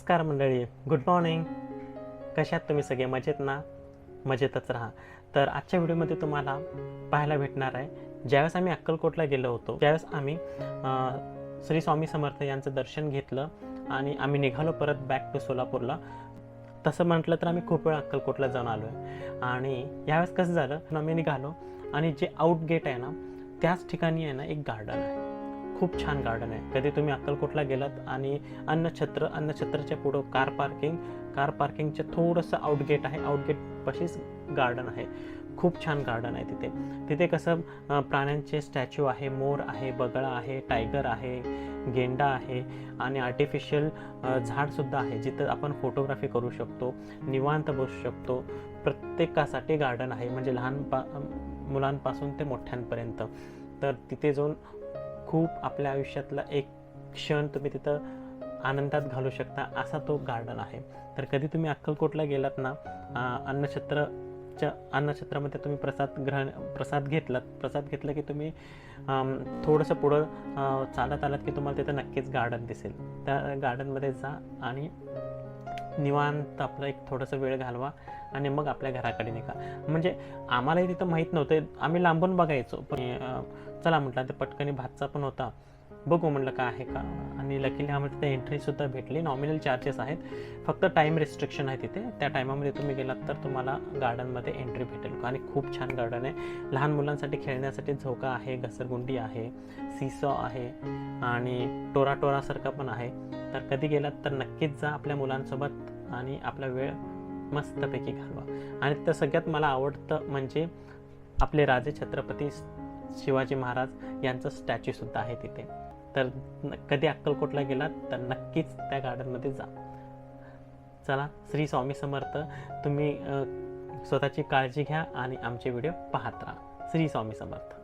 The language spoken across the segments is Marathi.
नमस्कार मंडळी. गुड मॉर्निंग कशात तुम्ही सगळे? मजेत ना? मजेतच राहा. तर आजच्या व्हिडिओमध्ये तुम्हाला पाहायला भेटणार आहे ज्यावेळेस आम्ही अक्कलकोटला गेलो होतो त्यावेळेस आम्ही श्री स्वामी समर्थ यांचं दर्शन घेतलं आणि आम्ही निघालो परत बॅक टू सोलापूरला. तसं म्हटलं तर आम्ही खूप वेळा अक्कलकोटला जाऊन आलो आहे आणि यावेळेस कसं झालं आम्ही निघालो आणि जे आउट गेट आहे ना त्याच ठिकाणी आहे ना एक गार्डन आहे. खूप छान गार्डन आहे. कधी तुम्ही अक्कलकोटला गेलात आणि अन्नछत्र अन्नछत्रच्या पुढं कार पार्किंग कार पार्किंगचं थोडंसं आउटगेट आहे. आउटगेट पशीच गार्डन आहे. खूप छान गार्डन आहे तिथे. तिथे कसं प्राण्यांचे स्टॅच्यू आहे मोर आहे बगळा आहे टायगर आहे गेंडा आहे आणि आर्टिफिशियल झाडसुद्धा आहे. जिथं आपण फोटोग्राफी करू शकतो निवांत बसू शकतो. प्रत्येकासाठी गार्डन आहे. म्हणजे लहान पा मुलांपासून ते मोठ्यांपर्यंत. तर तिथे जाऊन खूप आपल्या आयुष्यातला एक क्षण तुम्ही तिथं आनंदात घालू शकता असा तो गार्डन आहे. तर कधी तुम्ही अक्कलकोटला गेलात ना अन्नछत्रच्या अन्नछत्रामध्ये तुम्ही प्रसाद ग्रहण प्रसाद घेतलात. प्रसाद घेतला की तुम्ही थोडंसं पुढं चालत आलात की तुम्हाला तिथं नक्कीच गार्डन दिसेल. त्या गार्डनमध्ये जा आणि निवांत आपला एक थोडंसं वेळ घालवा आणि मग आपल्या घराकडे निघा. म्हणजे आम्हालाही तिथं माहीत नव्हतं. आम्ही लांबून बघायचो पण चला म्हटलं ते पटकनी भातचा पण होता. बघू म्हटलं काय आहे का. आणि लकीली आम्हाला म्हणजे तिथे एंट्रीसुद्धा भेटली. नॉमिनल चार्जेस आहेत. फक्त टाईम रिस्ट्रिक्शन आहे तिथे. त्या टायमामध्ये तुम्ही गेलात तर तुम्हाला गार्डनमध्ये एंट्री भेटेल. आणि खूप छान गार्डन आहे. लहान मुलांसाठी खेळण्यासाठी झोका आहे घसरगुंडी आहे सीसॉ आहे आणि टोरा टोरासारखा पण आहे. तर कधी गेलात तर नक्कीच जा आपल्या मुलांसोबत आणि आपला वेळ मस्तपैकी घालवा. आणि तर सगळ्यात मला आवडतं म्हणजे आपले राजे छत्रपती शिवाजी महाराज यांचं स्टॅच्यूसुद्धा आहे तिथे. तर न- कधी अक्कलकोटला गेलात तर नक्कीच त्या गार्डनमध्ये जा. चला श्री स्वामी समर्थ तुम्ही स्वतःची काळजी घ्या आणि आमचे व्हिडिओ पाहत राहा. श्री स्वामी समर्थ.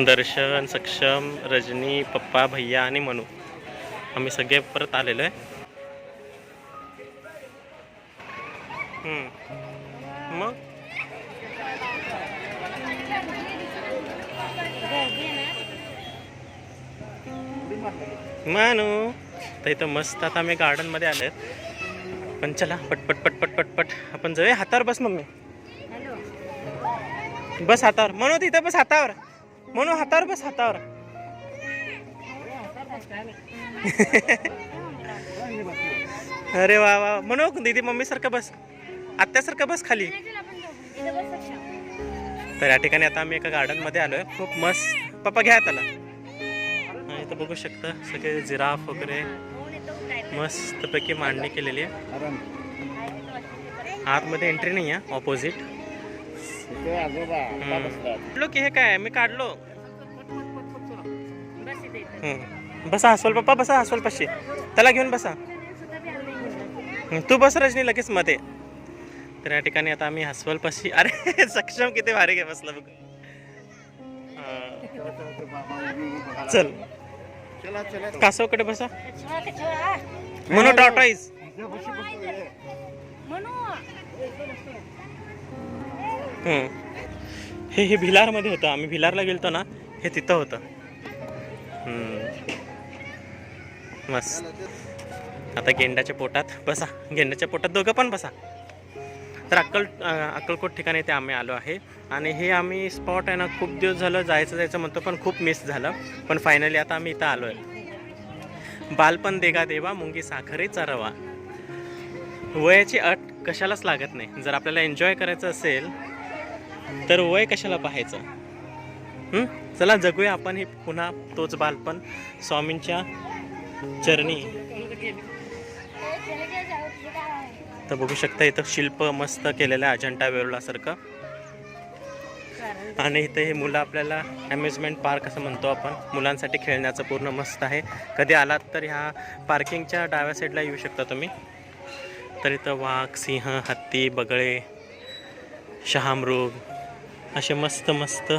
दर्शन सक्षम रजनी पप्पा भैया आणि मनू. आम्ही सगळे परत आलेलो आहे. मग? मानू तर इथं मस्त आता आम्ही गार्डनमध्ये आलेत पण चला पटपट पटपट पटपट. आपण जाऊया हातावर बस मम्मी. बस हातावर. म्हणू तिथं बस हातावर. म्हणू हातावर बस हातावर. अरे वा वा. म्हणू दीदी मम्मी सारखं बस. आत्यासारखं बस खाली. तर या ठिकाणी आता आम्ही एका गार्डनमध्ये आलोय. खूप मस्त. पप्पा घ्या त्याला. इथं बघू शकता सगळे जिराफ वगैरे. मस्त पैकी मांडणी केलेली आहे. आतमध्ये एंट्री नाही आहे ऑपोजिट काढलो की हे काय मी काढलो. बसा हसवल पप्पा बसा हसवल त्याला घेऊन बसा. तू बस रजनी लगेच मध्ये. तर या ठिकाणी आता आम्ही हसवल पाशी अरे सक्षम किती भारी घे बसला बघ. चल. कासवकडे बसा. म्हणून टॉटाईज हम्म. हे. हे भिलारमध्ये होतं. आम्ही भिलारला गेलतो ना हे तिथं होतं. हम्म. मस्त. आता गेंड्याच्या पोटात बसा. गेंड्याच्या पोटात दोघं पण बसा. तर अक्कल अक्कलकोट ठिकाणी ते आम्ही आलो आहे. आणि हे आम्ही स्पॉट आहे ना खूप दिवस झालं जायचं जायचं म्हणतो पण खूप मिस झालं. पण फायनली आता आम्ही इथं आलो आहे बालपण देगा देवा मुंगी साखरेचा चरवा. वयाची अट कशालाच लागत नाही. जर आपल्याला एन्जॉय करायचं असेल तर वय कशाला पाहायचं? चला जगूया आपण हे पुन्हा तोच बालपण. स्वामींच्या चरणी. तर बघू शकता इथं शिल्प मस्त केलेलं आहे अजंठा वेरुळासारखं आणि इथे हे मुलं आपल्याला अम्युजमेंट पार्क असं म्हणतो आपण. मुलांसाठी खेळण्याचं पूर्ण मस्त आहे. कधी आलात तर ह्या पार्किंगच्या डाव्या साईडला येऊ शकता तुम्ही. तर इथं वाघ सिंह हत्ती बगळे शहामृग असे मस्त मस्त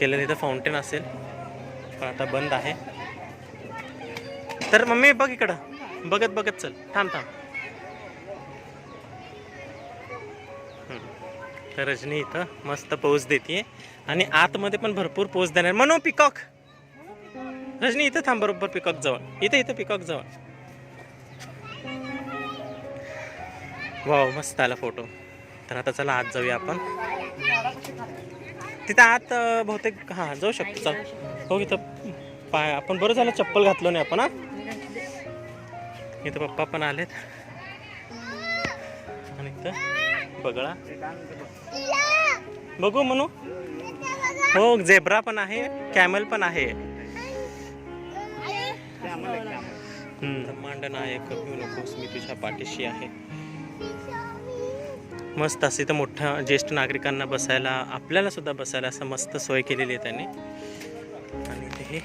केलेलं इथं फाउंटेन असेल. पण आता बंद आहे. तर मम्मी बघ इकडं. बघत बघत चल. थांब थांब. तर रजनी इथं मस्त पोज देते आणि आतमध्ये पण भरपूर पोज देणार. म्हणू पिकॉक. रजनी इथं थांब बरोबर पिकॉक जवळ. इथं इथं पिकॉक जवळ. वाव मस्त आला फोटो. तर आता चला आत जाऊया आपण. तिथं आत बहुतेक हां जाऊ शकतो. चल. हो इथं पाय आपण बरं झालं चप्पल घातलो नाही आपण हा? इथं पप्पा पण आलेत. आणि इथं बगळा. बघू म्हणू हो झेब्रा पण आहे कॅमल पण आहे. हम्म. मांडण आहे नकोस मी तुझ्या पाठीशी आहे. मस्त असं इथं मोठ्या ज्येष्ठ नागरिकांना बसायला आपल्याला सुद्धा बसायला असं मस्त सोय केलेली आहे त्यांनी. आणि ते हे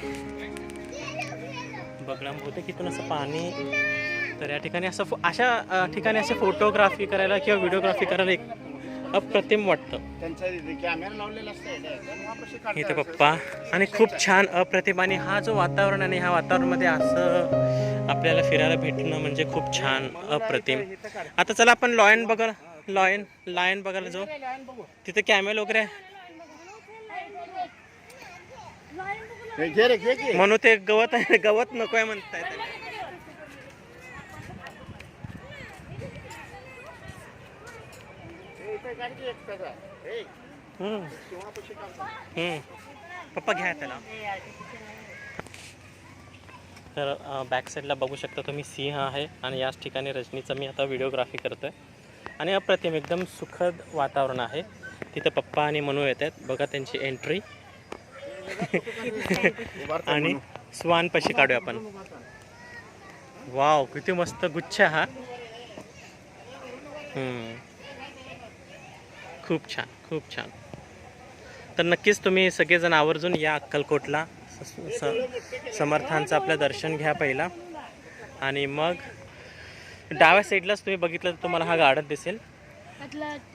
बगळा बहुतेक इथून असं पाणी तर या ठिकाणी असं अशा ठिकाणी असे फोटोग्राफी करायला किंवा व्हिडिओग्राफी करायला एक अप्रतिम वाटतं. इथे पप्पा. आणि खूप छान अप्रतिम आणि हा जो वातावरण आणि ह्या वातावरणामध्ये असं आपल्याला फिरायला भेटणं म्हणजे खूप छान अप्रतिम. आता चला आपण लॉयन बघा लॉयन लायन बघायला जाऊ. तिथे कॅमेल वगैरे आहे. म्हणून ते गवत आहे गवत नकोय म्हणताय त्याला. हे इथे गाडी घे एक त्याचा. हे, हम्म, शिवापाशी काम. हम्म. पप्पा घ्या त्याला. तर बॅक साईडला बघू शकता तुम्ही सिंह आहे आणि याच ठिकाणी रजनीचा मी आता व्हिडिओग्राफी करतोय. आणि अप्रतिम एकदम सुखद वातावरण आहे. तिथं पप्पा आणि मनू येत आहेत. बघा त्यांची एंट्री आणि. स्वान पशी काढूया आपण. वाव किती मस्त गुच्छ हा. हम्म. खूप छान खूप छान. तर नक्कीच तुम्ही सगळेजण आवर्जून या अक्कलकोटला. स- समर्थांचं आपलं दर्शन घ्या पहिला. आणि मग डाव्या साईडलाच तुम्ही बघितलं तर तुम्हाला हा गार्डन दिसेल.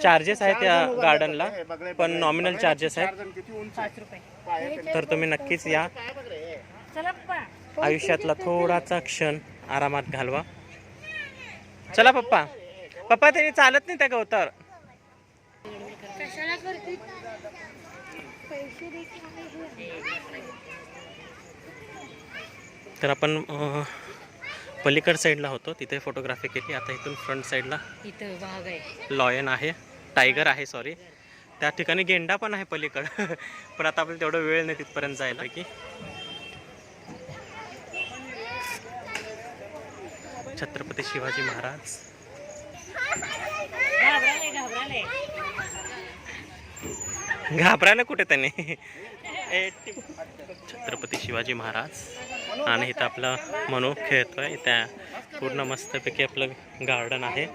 चार्जेस आहेत त्या गार्डनला पण नॉमिनल चार्जेस आहेत. तर तुम्ही नक्कीच या. आयुष्यातला थोडासा क्षण आरामात घालवा. चला पप्पा. पप्पा त्यांनी चालत नाही त्या गवतावर. कशाला करते? पैसे तर आपण पलीकड साईडला होतो तिथे फोटोग्राफी केली. आता इथून फ्रंट साईडला इथं वाघ आहे. लॉयन आहे. टायगर आहे सॉरी त्या ठिकाणी गेंडा पण आहे पलीकड. पण आता आपल्याला तेवढं वेळ नाही तिथपर्यंत जायला. की छत्रपती शिवाजी महाराज. घाबराले घाबरायला कुठे त्याने? छत्रपती शिवाजी महाराज. आणि इथं आपलं मनू खेळतोय. त्या पूर्ण मस्तपैकी आपलं गार्डन आहे.